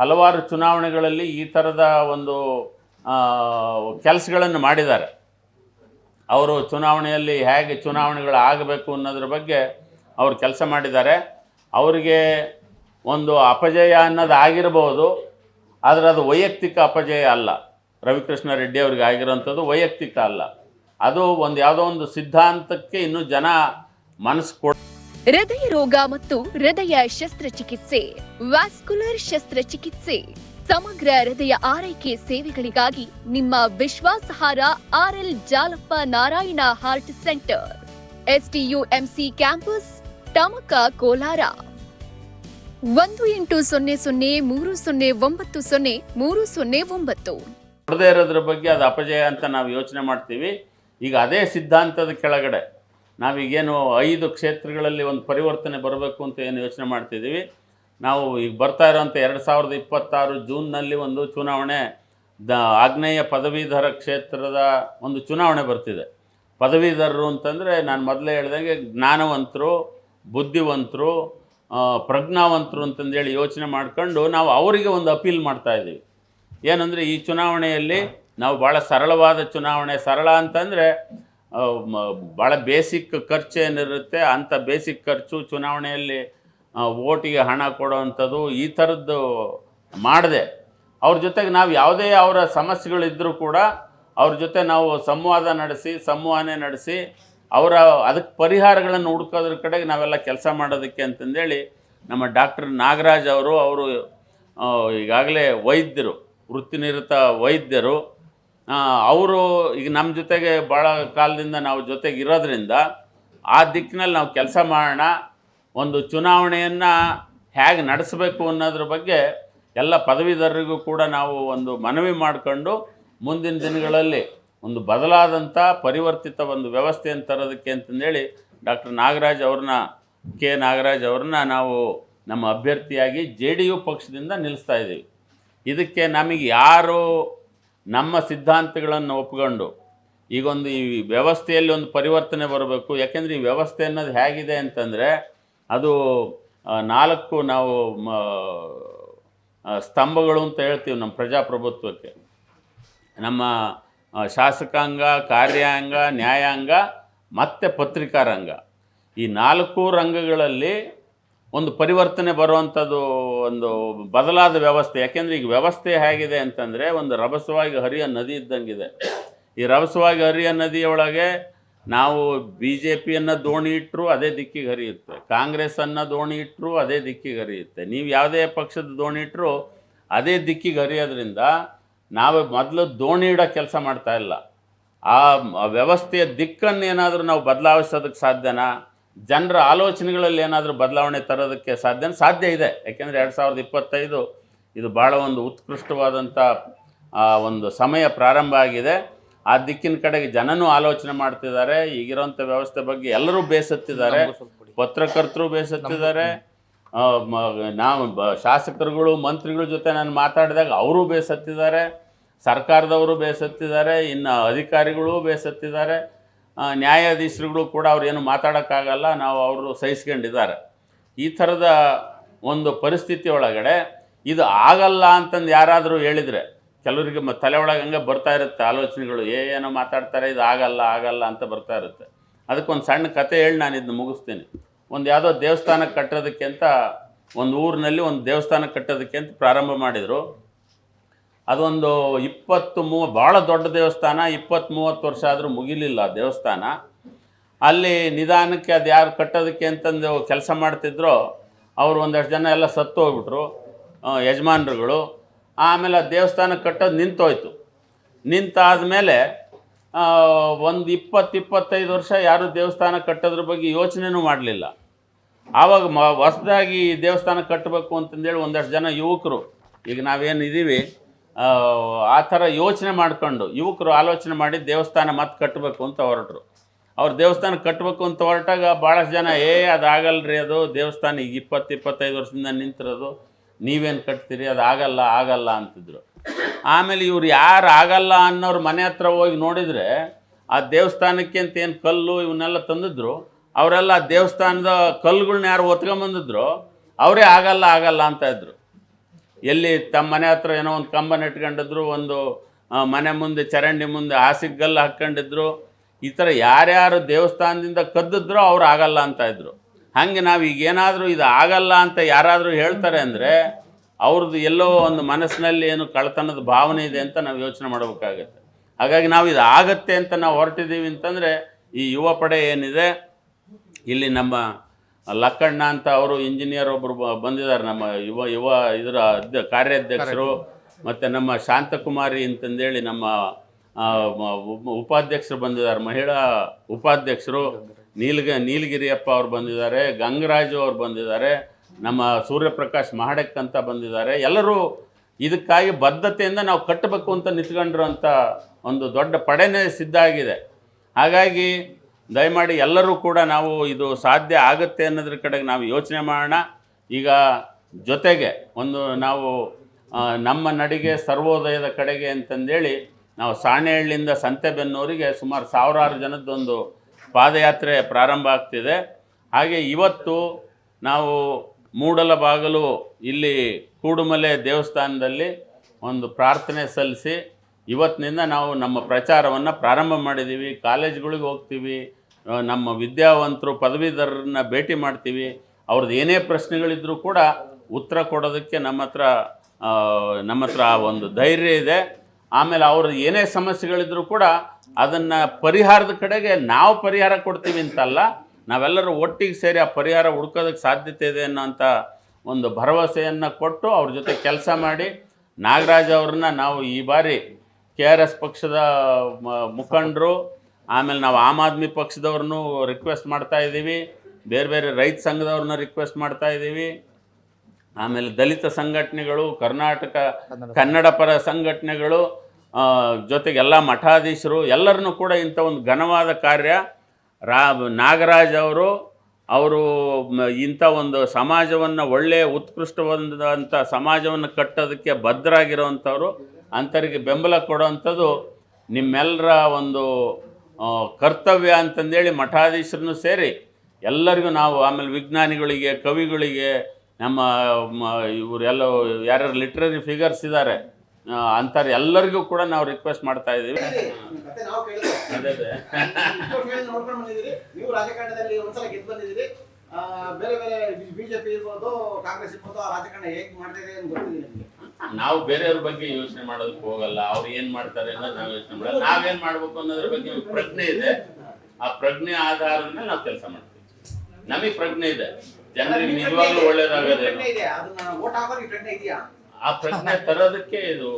ಹಲವಾರು ಚುನಾವಣೆಗಳಲ್ಲಿ ಈ ಥರದ ಒಂದು ಕೆಲಸಗಳನ್ನು ಮಾಡಿದ್ದಾರೆ. ಅವರು ಚುನಾವಣೆಯಲ್ಲಿ ಹೇಗೆ ಚುನಾವಣೆಗಳು ಆಗಬೇಕು ಅನ್ನೋದ್ರ ಬಗ್ಗೆ ಅವರು ಕೆಲಸ ಮಾಡಿದ್ದಾರೆ. ಅವರಿಗೆ ಒಂದು ಅಪಜಯ ಅನ್ನೋದು ಆಗಿರಬಹುದು ಆದರೆ ಅದು ವೈಯಕ್ತಿಕ ಅಪಜಯ ಅಲ್ಲ. ರವಿಕೃಷ್ಣ ರೆಡ್ಡಿ ಅವ್ರಿಗೆ ಆಗಿರೋಂಥದ್ದು ವೈಯಕ್ತಿಕ ಅಲ್ಲ. ಅದು ಒಂದು ಯಾವುದೋ ಒಂದು ಸಿದ್ಧಾಂತಕ್ಕೆ ಇನ್ನೂ ಜನ ಮನಸ್ಸು ಕೊಡ ಹೃದಯ ರೋಗ ಮತ್ತು ಹೃದಯ ಶಸ್ತ್ರಚಿಕಿತ್ಸೆ, ವ್ಯಾಸ್ಕುಲರ್ ಶಸ್ತ್ರಚಿಕಿತ್ಸೆ, ಸಮಗ್ರ ಹೃದಯ ಆರೈಕೆ ಸೇವೆಗಳಿಗಾಗಿ ನಿಮ್ಮ ವಿಶ್ವಾಸಾರ್ಹ RL Jalappa Narayana heart centre STUMC campus, Tamaka Kolar. ಒಂದು ಎಂಟು ಸೊನ್ನೆ ಸೊನ್ನೆ ಮೂರು ಸೊನ್ನೆ ಒಂಬತ್ತು ಸೊನ್ನೆ ಮೂರು ಸೊನ್ನೆ ಒಂಬತ್ತು. ಇರೋದ್ರ ಬಗ್ಗೆ ಅದು ಅಪಜಯ ಅಂತ ನಾವು ಯೋಚನೆ ಮಾಡ್ತೀವಿ. ಈಗ ಅದೇ ಸಿದ್ಧಾಂತದ ಕೆಳಗಡೆ. ನಾವೀಗೇನು ಐದು ಕ್ಷೇತ್ರಗಳಲ್ಲಿ ಒಂದು ಪರಿವರ್ತನೆ ಬರಬೇಕು ಅಂತ ಏನು ಯೋಚನೆ ಮಾಡ್ತಿದ್ದೀವಿ. ನಾವು ಈಗ ಬರ್ತಾ ಇರೋಂಥ ಎರಡು ಸಾವಿರದ ಇಪ್ಪತ್ತಾರು ಜೂನ್ನಲ್ಲಿ ಒಂದು ಚುನಾವಣೆ, ದ ಆಗ್ನೇಯ ಪದವೀಧರ ಕ್ಷೇತ್ರದ ಒಂದು ಚುನಾವಣೆ ಬರ್ತಿದೆ. ಪದವೀಧರರು ಅಂತಂದರೆ ನಾನು ಮೊದಲೇ ಹೇಳ್ದಂಗೆ ಜ್ಞಾನವಂತರು, ಬುದ್ಧಿವಂತರು ಪ್ರಜ್ಞಾವಂತರು ಅಂತಂದೇಳಿ ಯೋಚನೆ ಮಾಡ್ಕೊಂಡು ನಾವು ಅವರಿಗೆ ಒಂದು ಅಪೀಲ್ ಮಾಡ್ತಾ ಇದ್ದೀವಿ. ಏನಂದರೆ ಈ ಚುನಾವಣೆಯಲ್ಲಿ ನಾವು ಭಾಳ ಸರಳವಾದ ಚುನಾವಣೆ, ಸರಳ ಅಂತಂದರೆ ಭಾಳ ಬೇಸಿಕ್ ಖರ್ಚು ಏನಿರುತ್ತೆ ಅಂಥ ಬೇಸಿಕ್ ಖರ್ಚು ಚುನಾವಣೆಯಲ್ಲಿ ಓಟಿಗೆ ಹಣ ಕೊಡೋವಂಥದ್ದು ಈ ಥರದ್ದು ಮಾಡಿದೆ. ಅವ್ರ ಜೊತೆಗೆ ನಾವು ಯಾವುದೇ ಅವರ ಸಮಸ್ಯೆಗಳಿದ್ದರೂ ಕೂಡ ಅವ್ರ ಜೊತೆ ನಾವು ಸಂವಾದ ನಡೆಸಿ, ಸಂವಹನೆ ನಡೆಸಿ, ಅವರ ಅದಕ್ಕೆ ಪರಿಹಾರಗಳನ್ನು ಹುಡ್ಕೋದ್ರ ಕಡೆಗೆ ನಾವೆಲ್ಲ ಕೆಲಸ ಮಾಡೋದಕ್ಕೆ ಅಂತಂದೇಳಿ ನಮ್ಮ ಡಾಕ್ಟರ್ ನಾಗರಾಜ್ ಅವರು ಅವರು ಈಗಾಗಲೇ ವೈದ್ಯರು, ವೃತ್ತಿನಿರತ ವೈದ್ಯರು ಅವರು ಈಗ ನಮ್ಮ ಜೊತೆಗೆ ಭಾಳ ಕಾಲದಿಂದ ನಾವು ಜೊತೆಗೆ ಇರೋದ್ರಿಂದ ಆ ದಿಕ್ಕಿನಲ್ಲಿ ನಾವು ಕೆಲಸ ಮಾಡೋಣ, ಒಂದು ಚುನಾವಣೆಯನ್ನು ಹೇಗೆ ನಡೆಸಬೇಕು ಅನ್ನೋದ್ರ ಬಗ್ಗೆ ಎಲ್ಲ ಪದವೀಧರರಿಗೂ ಕೂಡ ನಾವು ಒಂದು ಮನವಿ ಮಾಡಿಕೊಂಡು ಮುಂದಿನ ದಿನಗಳಲ್ಲಿ ಒಂದು ಬದಲಾದಂಥ ಪರಿವರ್ತಿತ ಒಂದು ವ್ಯವಸ್ಥೆಯನ್ನು ತರೋದಕ್ಕೆ ಅಂತಂದೇಳಿ ಡಾಕ್ಟರ್ ನಾಗರಾಜ್ ಅವ್ರನ್ನ, ಕೆ ನಾಗರಾಜ್ ಅವ್ರನ್ನ ನಾವು ನಮ್ಮ ಅಭ್ಯರ್ಥಿಯಾಗಿ ಜೆ ಡಿ ಯು ಪಕ್ಷದಿಂದ ನಿಲ್ಲಿಸ್ತಾ ಇದ್ದೀವಿ. ಇದಕ್ಕೆ ನಮಗೆ ಯಾರು ನಮ್ಮ ಸಿದ್ಧಾಂತಗಳನ್ನು ಒಪ್ಕೊಂಡು ಈಗೊಂದು ಈ ವ್ಯವಸ್ಥೆಯಲ್ಲಿ ಒಂದು ಪರಿವರ್ತನೆ ಬರಬೇಕು. ಯಾಕೆಂದರೆ ಈ ವ್ಯವಸ್ಥೆ ಅನ್ನೋದು ಹೇಗಿದೆ ಅಂತಂದರೆ ಅದು ನಾಲ್ಕು ನಾವು ಸ್ತಂಭಗಳು ಅಂತ ಹೇಳ್ತೀವಿ ನಮ್ಮ ಪ್ರಜಾಪ್ರಭುತ್ವಕ್ಕೆ. ನಮ್ಮ ಶಾಸಕಾಂಗ, ಕಾರ್ಯಾಂಗ, ನ್ಯಾಯಾಂಗ, ಮತ್ತು ಪತ್ರಿಕಾ ರಂಗ ಈ ನಾಲ್ಕು ರಂಗಗಳಲ್ಲಿ ಒಂದು ಪರಿವರ್ತನೆ ಬರುವಂಥದ್ದು ಒಂದು ಬದಲಾದ ವ್ಯವಸ್ಥೆ, ಯಾಕೆಂದರೆ ಈಗ ವ್ಯವಸ್ಥೆ ಹೇಗಿದೆ ಅಂತಂದರೆ ಒಂದು ರಭಸವಾಗಿ ಹರಿಯೋ ನದಿ ಇದ್ದಂಗಿದೆ. ಈ ರಭಸವಾಗಿ ಹರಿಯೋ ನದಿಯೊಳಗೆ ನಾವು ಬಿ ಜೆ ಪಿಯನ್ನು ದೋಣಿ ಇಟ್ಟರು ಅದೇ ದಿಕ್ಕಿಗೆ ಹರಿಯುತ್ತೆ, ಕಾಂಗ್ರೆಸ್ಸನ್ನು ದೋಣಿ ಇಟ್ಟರು ಅದೇ ದಿಕ್ಕಿಗೆ ಹರಿಯುತ್ತೆ. ನೀವು ಯಾವುದೇ ಪಕ್ಷದ ದೋಣಿ ಇಟ್ಟರು ಅದೇ ದಿಕ್ಕಿಗೆ ಹರಿಯೋದ್ರಿಂದ ನಾವು ಮೊದಲು ದೋಣಿ ಇಡೋ ಕೆಲಸ ಮಾಡ್ತಾ ಇಲ್ಲ. ಆ ವ್ಯವಸ್ಥೆಯ ದಿಕ್ಕನ್ನು ಏನಾದರೂ ನಾವು ಬದಲಾವಿಸೋದಕ್ಕೆ ಸಾಧ್ಯನಾ? ಜನರ ಆಲೋಚನೆಗಳಲ್ಲಿ ಏನಾದರೂ ಬದಲಾವಣೆ ತರೋದಕ್ಕೆ ಸಾಧ್ಯ ಸಾಧ್ಯ ಇದೆ. ಯಾಕೆಂದರೆ ಎರಡು ಸಾವಿರದ ಇಪ್ಪತ್ತೈದು ಇದು ಭಾಳ ಒಂದು ಉತ್ಕೃಷ್ಟವಾದಂಥ ಆ, ಒಂದು ಸಮಯ ಪ್ರಾರಂಭ ಆಗಿದೆ. ಆ ದಿಕ್ಕಿನ ಕಡೆಗೆ ಜನನೂ ಆಲೋಚನೆ ಮಾಡ್ತಿದ್ದಾರೆ. ಈಗಿರೋಂಥ ವ್ಯವಸ್ಥೆ ಬಗ್ಗೆ ಎಲ್ಲರೂ ಬೇಸತ್ತಿದ್ದಾರೆ. ಪತ್ರಕರ್ತರು ಬೇಸತ್ತಿದ್ದಾರೆ. ನಾವು ಶಾಸಕರುಗಳು ಮಂತ್ರಿಗಳ ಜೊತೆ ನಾನು ಮಾತಾಡಿದಾಗ ಅವರು ಬೇಸತ್ತಿದ್ದಾರೆ. ಸರ್ಕಾರದವರು ಬೇಸತ್ತಿದ್ದಾರೆ. ಇನ್ನು ಅಧಿಕಾರಿಗಳು ಬೇಸತ್ತಿದ್ದಾರೆ. ನ್ಯಾಯಾಧೀಶರುಗಳು ಕೂಡ ಅವ್ರು ಏನು ಮಾತಾಡೋಕ್ಕಾಗಲ್ಲ, ನಾವು ಅವರು ಸಹಿಸ್ಕೊಂಡಿದ್ದಾರೆ. ಈ ಥರದ ಒಂದು ಪರಿಸ್ಥಿತಿ ಒಳಗಡೆ ಇದು ಆಗಲ್ಲ ಅಂತಂದು ಯಾರಾದರೂ ಹೇಳಿದರೆ, ಕೆಲವರಿಗೆ ಮ, ತಲೆ ಒಳಗೆ ಹಂಗೆ ಬರ್ತಾ ಇರುತ್ತೆ ಆಲೋಚನೆಗಳು, ಏ, ಏನೋ ಮಾತಾಡ್ತಾರೆ, ಇದು ಆಗಲ್ಲ ಆಗಲ್ಲ ಅಂತ ಬರ್ತಾ ಇರುತ್ತೆ. ಅದಕ್ಕೊಂದು ಸಣ್ಣ ಕತೆ ಹೇಳಿ ನಾನು ಇದನ್ನ ಮುಗಿಸ್ತೀನಿ. ಒಂದು ಯಾವುದೋ ದೇವಸ್ಥಾನ ಕಟ್ಟೋದಕ್ಕೆ ಅಂತ, ಒಂದು ಊರಿನಲ್ಲಿ ಒಂದು ದೇವಸ್ಥಾನ ಕಟ್ಟೋದಕ್ಕೆ ಅಂತ ಪ್ರಾರಂಭ ಮಾಡಿದರು. ಅದೊಂದು ಇಪ್ಪತ್ತು ಮೂವ ಭಾಳ ದೊಡ್ಡ ದೇವಸ್ಥಾನ ಇಪ್ಪತ್ತು ಮೂವತ್ತು ವರ್ಷ ಆದರೂ ಮುಗಿಲಿಲ್ಲ ದೇವಸ್ಥಾನ. ಅಲ್ಲಿ ನಿಧಾನಕ್ಕೆ ಅದು ಯಾರು ಕಟ್ಟೋದಕ್ಕೆ ಅಂತಂದು ಕೆಲಸ ಮಾಡ್ತಿದ್ರೋ ಅವರು ಒಂದಷ್ಟು ಜನ ಎಲ್ಲ ಸತ್ತು ಹೋಗ್ಬಿಟ್ರು ಯಜಮಾನ್ರುಗಳು. ಆಮೇಲೆ ಆ ದೇವಸ್ಥಾನ ಕಟ್ಟೋದು ನಿಂತೋಯ್ತು. ನಿಂತಾದಮೇಲೆ ಒಂದು ಇಪ್ಪತ್ತು, ಇಪ್ಪತ್ತೈದು ವರ್ಷ ಯಾರು ದೇವಸ್ಥಾನ ಕಟ್ಟೋದ್ರ ಬಗ್ಗೆ ಯೋಚನೆನೂ ಮಾಡಲಿಲ್ಲ. ಆವಾಗ ಮ, ಹೊಸದಾಗಿ ದೇವಸ್ಥಾನ ಕಟ್ಟಬೇಕು ಅಂತಂದೇಳಿ ಒಂದಷ್ಟು ಜನ ಯುವಕರು, ಈಗ ನಾವೇನು ಇದ್ದೀವಿ ಆ, ಥರ ಯೋಚನೆ ಮಾಡ್ಕೊಂಡು ಯುವಕರು ಆಲೋಚನೆ ಮಾಡಿ ದೇವಸ್ಥಾನ ಮತ್ತೆ ಕಟ್ಟಬೇಕು ಅಂತ ಹೊರಟರು. ಅವ್ರು ದೇವಸ್ಥಾನ ಕಟ್ಟಬೇಕು ಅಂತ ಹೊರಟಾಗ ಭಾಳಷ್ಟು ಜನ ಏ ಅದು ಆಗಲ್ರಿ ಅದು ದೇವಸ್ಥಾನ ಈಗ ಇಪ್ಪತ್ತು ಇಪ್ಪತ್ತೈದು ವರ್ಷದಿಂದ ನಿಂತಿರೋದು ನೀವೇನು ಕಟ್ತೀರಿ? ಅದು ಆಗಲ್ಲ ಆಗಲ್ಲ ಅಂತಿದ್ರು. ಆಮೇಲೆ ಇವ್ರು ಯಾರು ಆಗಲ್ಲ ಅನ್ನೋರು ಮನೆ ಹತ್ರ ಹೋಗಿ ನೋಡಿದರೆ ಆ ದೇವಸ್ಥಾನಕ್ಕೆ ಅಂತ ಏನು ಕಲ್ಲು ಇವನ್ನೆಲ್ಲ ತಂದಿದ್ರು ಅವರೆಲ್ಲ ದೇವಸ್ಥಾನದ ಕಲ್ಲುಗಳ್ನ ಯಾರು ಒತ್ಕೊಂಬಂದಿದ್ರು ಅವರೇ ಆಗಲ್ಲ ಆಗಲ್ಲ ಅಂತ ಇದ್ರು. ಎಲ್ಲಿ ತಮ್ಮ ಮನೆ ಹತ್ರ ಏನೋ ಒಂದು ಕಂಬ ನೆಟ್ಕೊಂಡಿದ್ರು ಒಂದು ಮನೆ ಮುಂದೆ, ಚರಂಡಿ ಮುಂದೆ ಹಾಸಿಗೆಲ್ಲ ಹಾಕ್ಕೊಂಡಿದ್ರು. ಈ ಥರ ಯಾರ್ಯಾರು ದೇವಸ್ಥಾನದಿಂದ ಕದ್ದಿದ್ರು ಅವ್ರು ಆಗಲ್ಲ ಅಂತ ಇದ್ರು. ಹಾಗೆ ನಾವು ಈಗ ಏನಾದರೂ ಇದು ಆಗಲ್ಲ ಅಂತ ಯಾರಾದರೂ ಹೇಳ್ತಾರೆ ಅಂದರೆ, ಅವ್ರದ್ದು ಎಲ್ಲೋ ಒಂದು ಮನಸ್ಸಿನಲ್ಲಿ ಏನು ಕಳ್ತನದ ಭಾವನೆ ಇದೆ ಅಂತ ನಾವು ಯೋಚನೆ ಮಾಡಬೇಕಾಗತ್ತೆ. ಹಾಗಾಗಿ ನಾವು ಇದು ಆಗತ್ತೆ ಅಂತ ನಾವು ಹೊರಟಿದ್ದೀವಿ ಅಂತಂದರೆ, ಈ ಯುವ ಪಡೆ ಏನಿದೆ, ಇಲ್ಲಿ ನಮ್ಮ ಲಕ್ಕಣ್ಣ ಅಂತ ಅವರು ಇಂಜಿನಿಯರ್ ಒಬ್ಬರು ಬ- ಬಂದಿದ್ದಾರೆ. ನಮ್ಮ ಯುವ ಯುವ ಇದರ ಅಧ್ಯ ಕಾರ್ಯಾಧ್ಯಕ್ಷರು ಮತ್ತು ನಮ್ಮ ಶಾಂತಕುಮಾರಿ ಅಂತಂದೇಳಿ ನಮ್ಮ ಉಪಾಧ್ಯಕ್ಷರು ಬಂದಿದ್ದಾರೆ. ಮಹಿಳಾ ಉಪಾಧ್ಯಕ್ಷರು ನೀಲ್ಗ ನೀಲಗಿರಿಯಪ್ಪ ಅವ್ರು ಬಂದಿದ್ದಾರೆ. ಗಂಗರಾಜು ಅವ್ರು ಬಂದಿದ್ದಾರೆ. ನಮ್ಮ ಸೂರ್ಯಪ್ರಕಾಶ್ ಮಹಡಕ್ ಅಂತ ಬಂದಿದ್ದಾರೆ. ಎಲ್ಲರೂ ಇದಕ್ಕಾಗಿ ಬದ್ಧತೆಯಿಂದ ನಾವು ಕಟ್ಟಬೇಕು ಅಂತ ನಿಂತ್ಕೊಂಡಿರೋಂಥ ಒಂದು ದೊಡ್ಡ ಪಡೆನೇ ಸಿದ್ಧ ಆಗಿದೆ. ಹಾಗಾಗಿ ದಯಮಾಡಿ ಎಲ್ಲರೂ ಕೂಡ ನಾವು ಇದು ಸಾಧ್ಯ ಆಗುತ್ತೆ ಅನ್ನೋದ್ರ ಕಡೆಗೆ ನಾವು ಯೋಚನೆ ಮಾಡೋಣ. ಈಗ ಜೊತೆಗೆ ಒಂದು ನಾವು ನಮ್ಮ ನಡಿಗೆ ಸರ್ವೋದಯದ ಕಡೆಗೆ ಅಂತಂದೇಳಿ ನಾವು ಸಾಣೆಹಳ್ಳಿಯಿಂದ ಸಂತೆಬೆನ್ನೂರಿಗೆ ಸುಮಾರು ಸಾವಿರಾರು ಜನದ್ದೊಂದು ಪಾದಯಾತ್ರೆ ಪ್ರಾರಂಭ ಆಗ್ತಿದೆ. ಹಾಗೆ ಇವತ್ತು ನಾವು ಮೂಡಲ ಬಾಗಲು ಇಲ್ಲಿ ಕೂಡುಮಲೆ ದೇವಸ್ಥಾನದಲ್ಲಿ ಒಂದು ಪ್ರಾರ್ಥನೆ ಸಲ್ಲಿಸಿ ಇವತ್ತಿನಿಂದ ನಾವು ನಮ್ಮ ಪ್ರಚಾರವನ್ನು ಪ್ರಾರಂಭ ಮಾಡಿದ್ದೀವಿ ಕಾಲೇಜ್ಗಳಿಗೆ ಹೋಗ್ತೀವಿ. ನಮ್ಮ ವಿದ್ಯಾವಂತರು ಪದವೀಧರರನ್ನ ಭೇಟಿ ಮಾಡ್ತೀವಿ. ಅವ್ರದ್ದು ಏನೇ ಪ್ರಶ್ನೆಗಳಿದ್ರೂ ಕೂಡ ಉತ್ತರ ಕೊಡೋದಕ್ಕೆ ನಮ್ಮ ಹತ್ರ ನಮ್ಮ ಹತ್ರ ಆ ಒಂದು ಧೈರ್ಯ ಇದೆ. ಆಮೇಲೆ ಅವ್ರ ಏನೇ ಸಮಸ್ಯೆಗಳಿದ್ರೂ ಕೂಡ ಅದನ್ನು ಪರಿಹಾರದ ಕಡೆಗೆ ನಾವು ಪರಿಹಾರ ಕೊಡ್ತೀವಿ ಅಂತಲ್ಲ, ನಾವೆಲ್ಲರೂ ಒಟ್ಟಿಗೆ ಸೇರಿ ಆ ಪರಿಹಾರ ಹುಡ್ಕೋದಕ್ಕೆ ಸಾಧ್ಯತೆ ಇದೆ ಅನ್ನೋಂಥ ಒಂದು ಭರವಸೆಯನ್ನು ಕೊಟ್ಟು ಅವ್ರ ಜೊತೆ ಕೆಲಸ ಮಾಡಿ ನಾಗರಾಜ್ ಅವ್ರನ್ನ ನಾವು ಈ ಬಾರಿ ಕೆ ಪಕ್ಷದ ಮುಖಂಡರು ಆಮೇಲೆ ನಾವು ಆಮ್ ಆದ್ಮಿ ಪಕ್ಷದವ್ರನ್ನೂ ರಿಕ್ವೆಸ್ಟ್ ಮಾಡ್ತಾ ಇದ್ದೀವಿ. ಬೇರೆ ಬೇರೆ ರೈತ ಸಂಘದವ್ರನ್ನ ರಿಕ್ವೆಸ್ಟ್ ಮಾಡ್ತಾ ಇದ್ದೀವಿ. ಆಮೇಲೆ ದಲಿತ ಸಂಘಟನೆಗಳು ಕರ್ನಾಟಕ ಕನ್ನಡ ಪರ ಸಂಘಟನೆಗಳು ಜೊತೆಗೆ ಎಲ್ಲ ಮಠಾಧೀಶರು ಎಲ್ಲರನ್ನೂ ಕೂಡ ಇಂಥ ಒಂದು ಘನವಾದ ಕಾರ್ಯ. ರಾ ನಾಗರಾಜ್ ಅವರು ಅವರು ಇಂಥ ಒಂದು ಸಮಾಜವನ್ನು ಒಳ್ಳೆಯ ಉತ್ಕೃಷ್ಟವಾದಂಥ ಸಮಾಜವನ್ನು ಕಟ್ಟೋದಕ್ಕೆ ಭದ್ರಾಗಿರೋವಂಥವ್ರು ಅಂಥವ್ರಿಗೆ ಬೆಂಬಲ ಕೊಡೋವಂಥದ್ದು ನಿಮ್ಮೆಲ್ಲರ ಒಂದು ಕರ್ತವ್ಯ ಅಂತಂದೇಳಿ ಮಠಾಧೀಶರನ್ನು ಸೇರಿ ಎಲ್ಲರಿಗೂ ನಾವು ಆಮೇಲೆ ವಿಜ್ಞಾನಿಗಳಿಗೆ ಕವಿಗಳಿಗೆ ನಮ್ಮ ಇವರೆಲ್ಲ ಯಾರ್ಯಾರು ಲಿಟ್ರರಿ ಫಿಗರ್ಸ್ ಇದ್ದಾರೆ ಅಂಥವ್ರು ಎಲ್ಲರಿಗೂ ಕೂಡ ನಾವು ರಿಕ್ವೆಸ್ಟ್ ಮಾಡ್ತಾ ಇದ್ದೀವಿ. ಬೇರೆ ಬೇರೆ ಬಿಜೆಪಿ ಇರ್ಬೋದು ಕಾಂಗ್ರೆಸ್ ಇರ್ಬೋದು ರಾಜಕಾರಣ ಹೇಗೆ ಮಾಡ್ತಾ ಇದೆ ಅಂತ ಗೊತ್ತಿದೆ ನಿಮಗೆ. ನಾವು ಬೇರೆಯವ್ರ ಬಗ್ಗೆ ಯೋಚನೆ ಮಾಡೋದಕ್ಕೆ ಹೋಗಲ್ಲ ಅವ್ರು ಏನ್ ಮಾಡ್ತಾರೆ ಅಂತ ನಾವು ಯೋಚನೆ ಮಾಡಲ್ಲ ನಾವೇನ್ ಮಾಡ್ಬೇಕು ಅನ್ನೋದ್ರ ಬಗ್ಗೆ ಒಂದು ಪ್ರಜ್ಞೆ ಇದೆ. ಆ ಪ್ರಜ್ಞೆ ಆಧಾರದ ಮೇಲೆ ನಾವು ಕೆಲಸ ಮಾಡ್ತೀವಿ. ನಮಗೆ ಪ್ರಜ್ಞೆ ಇದೆ. ಜನರಿಗೆ ನಿಜವಾಗ್ಲೂ ಒಳ್ಳೇದಾಗದೆ ಇದೆ. ಅದನ್ನ ಓಟ್ ಹಾಕೋರಿಗೆ ಪ್ರಜ್ಞೆ ಇದೆಯಾ? ಆ ಪ್ರಜ್ಞೆ ತರೋದಕ್ಕೆ ಇದು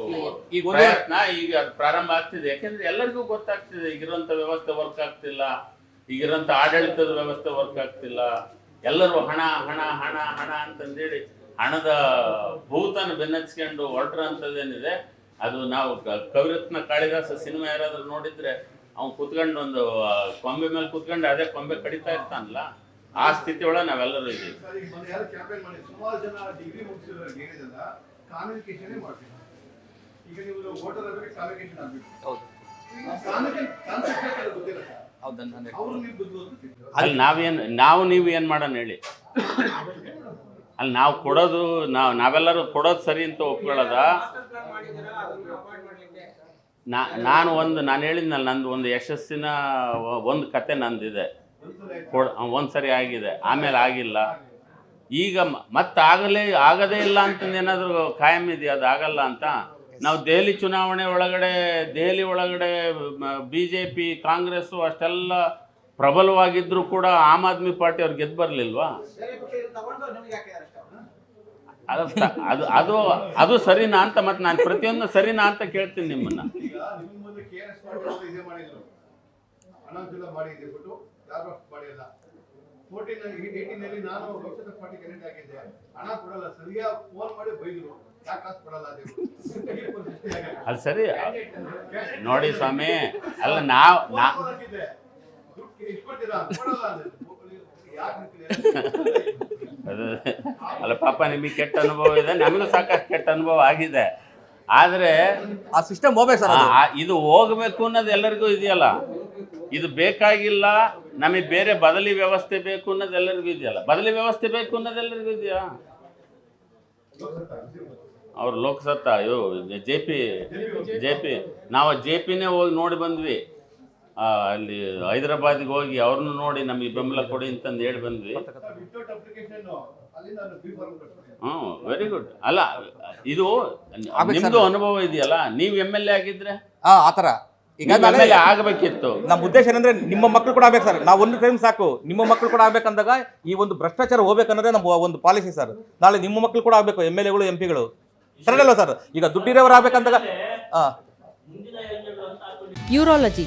ಪ್ರಯತ್ನ. ಈಗ ಅದು ಪ್ರಾರಂಭ ಆಗ್ತಿದೆ. ಯಾಕೆಂದ್ರೆ ಎಲ್ಲರಿಗೂ ಗೊತ್ತಾಗ್ತಿದೆ. ಈಗಿರುವಂತ ವ್ಯವಸ್ಥೆ ವರ್ಕ್ ಆಗ್ತಿಲ್ಲ. ಈಗಿರುವಂತ ಆಡಳಿತದ ವ್ಯವಸ್ಥೆ ವರ್ಕ್ ಆಗ್ತಿಲ್ಲ. ಎಲ್ಲರೂ ಹಣ ಹಣ ಹಣ ಹಣ ಅಂತಂದೇಳಿ ಹಣದ ಭೂತನ ಬೆನ್ನಚ್ಕೊಂಡು ಹೊರಟ್ರಂಥದ್ದೇನಿದೆ ಅದು ನಾವು ಕ- ಕವಿರತ್ನ ಕಾಳಿದಾಸ ಸಿನಿಮಾ ಯಾರಾದರೂ ನೋಡಿದ್ರೆ ಅವ್ನು ಕುತ್ಕೊಂಡು ಒಂದು ಕೊಂಬೆ ಮೇಲೆ ಕುತ್ಕೊಂಡು ಅದೇ ಕೊಂಬೆ ಕಡಿತಾ ಇರ್ತಾನಲ್ಲ ಆ ಸ್ಥಿತಿ ಒಳಗೆ ನಾವೆಲ್ಲರೂ ಇದ್ದೀವಿ. ಸರ್, ಈಗ ಮೊನ್ನೆ ಯಾರೋ ಕ್ಯಾಂಪೇನ್ ಮಾಡಿ ಸುಮಾರು ಜನ ಡಿಗ್ರಿ ಮುಗಿಸಿರೋರಿಗೆ ಏನಿದೆಲ್ಲ ಕಾನ್ವಿಕೇಶನ್ ಮಾಡ್ತೀವಿ. ಈಗ ನೀವು ವೋಟರ್ ಬಗ್ಗೆ ಕಾನ್ವಿಕೇಶನ್ ಆಗ್ಬೇಕು. ಹೌದು. ಕಾನ್ಸೆಪ್ಟ್ ಗೊತ್ತಿಲ್ಲ ಸರ್. ಹೌದು ಅಂದ್ರೆ ಅವ್ರು ನೀವು ಬುದ್ಧಿವಂತ ಅಲ್ಲಿ ನಾವೇನು ನಾವು ನೀವು ಏನು ಮಾಡೋಣ ಹೇಳಿ? ಅಲ್ಲಿ ನಾವು ಕೊಡೋದು, ನಾವು, ನಾವೆಲ್ಲರೂ ಕೊಡೋದು ಸರಿ ಅಂತ ಒಪ್ಕೊಳ್ಳೋದ? ನಾ, ನಾನು ಒಂದು, ನಾನು ಹೇಳಿದ್ನಲ್ಲ, ನಂದು ಒಂದು ಯಶಸ್ಸಿನ, ಒಂದು ಕತೆ ನಂದಿದೆ. ಕೊಡ ಒಂದು ಸರಿ ಆಗಿದೆ, ಆಮೇಲೆ ಆಗಿಲ್ಲ. ಈಗ ಮತ್ತೆ ಆಗಲೇ, ಆಗದೇ ಇಲ್ಲ ಅಂತಂದು ಏನಾದರೂ ಕಾಯಂ ಇದೆಯಾ? ಅದು ಆಗಲ್ಲ ಅಂತ? ನಾವು ದೆಹಲಿ ಚುನಾವಣೆ ಒಳಗಡೆ, ದೆಹಲಿ ಒಳಗಡೆ ಬಿ ಜೆ ಪಿ ಕಾಂಗ್ರೆಸ್ಸು ಅಷ್ಟೆಲ್ಲ ಪ್ರಬಲವಾಗಿದ್ದರೂ ಕೂಡ ಆಮ್ ಆದ್ಮಿ ಪಾರ್ಟಿ ಅವ್ರು ಗೆದ್ದು ಬರಲಿಲ್ವಾ ಅದು ಅದು ಅದು ಅದು ಸರಿನಾ ಅಂತ ಮತ್ತೆ ನಾನು ಪ್ರತಿಯೊಂದು ಸರಿನಾ ಅಂತ ಕೇಳ್ತೀನಿ ನಿಮ್ಮನ್ನ. ಅದು ಸರಿ ನೋಡಿ ಸ್ವಾಮಿ ಅಲ್ಲ ನಾವು ಅಲ್ಲ ಪಾಪ ನಿಮಗೆ ಕೆಟ್ಟ ಅನುಭವ ಇದೆ. ನಮಗೂ ಸಾಕಷ್ಟು ಕೆಟ್ಟ ಅನುಭವ ಆಗಿದೆ. ಆದರೆ ಆ ಸಿಸ್ಟಮ್ ಹೋಗ್ಬೇಕು ಸರ್ ಇದು ಹೋಗಬೇಕು ಅನ್ನೋದು ಎಲ್ಲರಿಗೂ ಇದೆಯಲ್ಲ. ಇದು ಬೇಕಾಗಿಲ್ಲ ನಮಗೆ ಬೇರೆ ಬದಲಿ ವ್ಯವಸ್ಥೆ ಬೇಕು ಅನ್ನೋದು ಎಲ್ಲರಿಗೂ ಇದೆಯಲ್ಲ. ಬದಲಿ ವ್ಯವಸ್ಥೆ ಬೇಕು ಅನ್ನೋದು ಎಲ್ಲರಿಗೂ ಇದೆಯಾ? ಅವ್ರು ಲೋಕಸತ್ತ ಅಯ್ಯೋ ಜೆ ಪಿ ಜೆ ಪಿ ನಾವು ಜೆ ಪಿನೇ ಹೋಗಿ ನೋಡಿ ಬಂದ್ವಿ. ಅಲ್ಲಿ ಹೈದರಾಬಾದ್ಗೆ ಹೋಗಿ ಅವ್ರನ್ನ ನೋಡಿ ನಮಗೆ ಬೆಂಬಲ ಕೊಡಿ ಅಂತಂದು ಹೇಳಿ ಬಂದ್ವಿ. ವಿತೌಟ್ ಅಪ್ಲಿಕೇಶನ್ ಅಲ್ಲಿಂದ ನಾನು ಬಿ ಫಾರ್ಮ್ ಕಟ್ತೀನಿ ಹ್ಞೂ ವೆರಿ ಗುಡ್ ಅಲ್ಲ ಇದು ನಿಮ್ಮದು ಅನುಭವ ಇದೆಯಲ್ಲ ನೀವು ಎಂ ಎಲ್ ಎ ಆಗಿದ್ರೆ? ಆತರ ಈಗ ಎ ಆಗಬೇಕಿತ್ತು. ನಮ್ಮ ಉದ್ದೇಶ ಏನಂದ್ರೆ ನಿಮ್ಮ ಮಕ್ಕಳು ಕೂಡ ಆಗ್ಬೇಕು ಸರ್. ನಾವು ಒಂದು ಟೈಮ್ ಸಾಕು. ನಿಮ್ಮ ಮಕ್ಕಳು ಕೂಡ ಆಗ್ಬೇಕಂದಾಗ ಈ ಒಂದು ಭ್ರಷ್ಟಾಚಾರ ಹೋಗ್ಬೇಕಂದ್ರೆ ನಮ್ಮ ಒಂದು ಪಾಲಿಸಿ ಸರ್. ನಾಳೆ ನಿಮ್ಮ ಮಕ್ಕಳು ಕೂಡ ಆಗ್ಬೇಕು ಎಂ ಎಲ್ ಎಗಳು ಎಂ ಪಿಗಳು ಸರ್ ಅಲ್ವಾ ಸರ್? ಈಗ ದುಡ್ಡಿರೋರು ಆಗ್ಬೇಕಂದಾಗ ಯೂರಾಲಜಿ